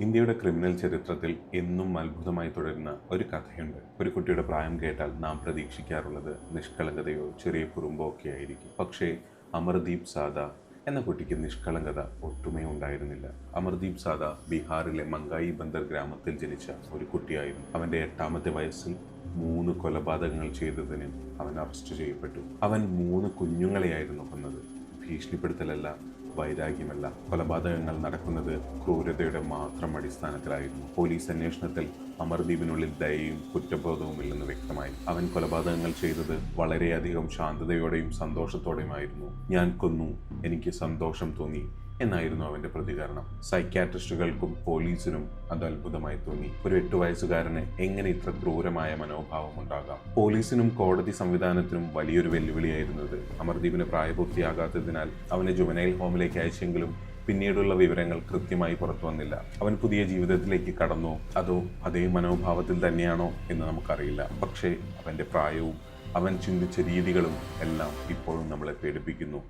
ഇന്ത്യയുടെ ക്രിമിനൽ ചരിത്രത്തിൽ എന്നും അത്ഭുതമായി തുടരുന്ന ഒരു കഥയുണ്ട്. ഒരു കുട്ടിയുടെ പ്രായം കേട്ടാൽ നാം പ്രതീക്ഷിക്കാറുള്ളത് നിഷ്കളങ്കതയോ ചെറിയ കുറുമ്പോ ഒക്കെ ആയിരിക്കും. പക്ഷേ അമർദീപ് സാദ എന്ന കുട്ടിക്ക് നിഷ്കളങ്കത ഒട്ടുമേ ഉണ്ടായിരുന്നില്ല. അമർദീപ് സാദ ബീഹാറിലെ മങ്കായി ബന്ദർ ഗ്രാമത്തിൽ ജനിച്ച ഒരു കുട്ടിയായിരുന്നു. അവന്റെ എട്ടാമത്തെ വയസ്സിൽ മൂന്ന് കൊലപാതകങ്ങൾ ചെയ്തതിന് അവൻ അറസ്റ്റ് ചെയ്യപ്പെട്ടു. അവൻ മൂന്ന് കുഞ്ഞുങ്ങളെയായിരുന്നു കൊന്നത്. ഭീഷണിപ്പെടുത്തലല്ല വൈരാഗ്യമല്ല. കൊലപാതകങ്ങൾ നടക്കുന്നത് ക്രൂരതയുടെ മാത്രം അടിസ്ഥാനത്തിലായിരുന്നു. പോലീസ് അന്വേഷണത്തിൽ അമർദീപിനുള്ളിൽ ദയയും കുറ്റബോധവുമില്ലെന്ന് വ്യക്തമായി. അവൻ കൊലപാതകങ്ങൾ ചെയ്തത് വളരെയധികം ശാന്തതയോടെയും സന്തോഷത്തോടെയുമായിരുന്നു. ഞാൻ കൊന്നു. എനിക്ക് സന്തോഷം തോന്നി. എന്നായിരുന്നു അവന്റെ പ്രതികരണം. സൈക്യാട്രിസ്റ്റുകൾക്കും പോലീസിനും അത് അത്ഭുതമായി തോന്നി. ഒരു എട്ട് വയസ്സുകാരന് എങ്ങനെ ഇത്ര ക്രൂരമായ മനോഭാവം ഉണ്ടാകാം? പോലീസിനും കോടതി സംവിധാനത്തിനും വലിയൊരു വെല്ലുവിളിയായിരുന്നു വെല്ലുവിളിയായിരുന്നത് അമർദീപിന് പ്രായപൂർത്തിയാകാത്തതിനാൽ അവനെ ജുവനൈൽ ഹോമിലേക്ക് അയച്ചെങ്കിലും പിന്നീടുള്ള വിവരങ്ങൾ കൃത്യമായി പുറത്തു വന്നില്ല. അവൻ പുതിയ ജീവിതത്തിലേക്ക് കടന്നോ അതോ അതേ മനോഭാവത്തിൽ തന്നെയാണോ എന്ന് നമുക്കറിയില്ല. പക്ഷേ അവന്റെ പ്രായവും അവൻ ചിന്തിച്ച രീതികളും എല്ലാം ഇപ്പോഴും നമ്മളെ പേടിപ്പിക്കുന്നു.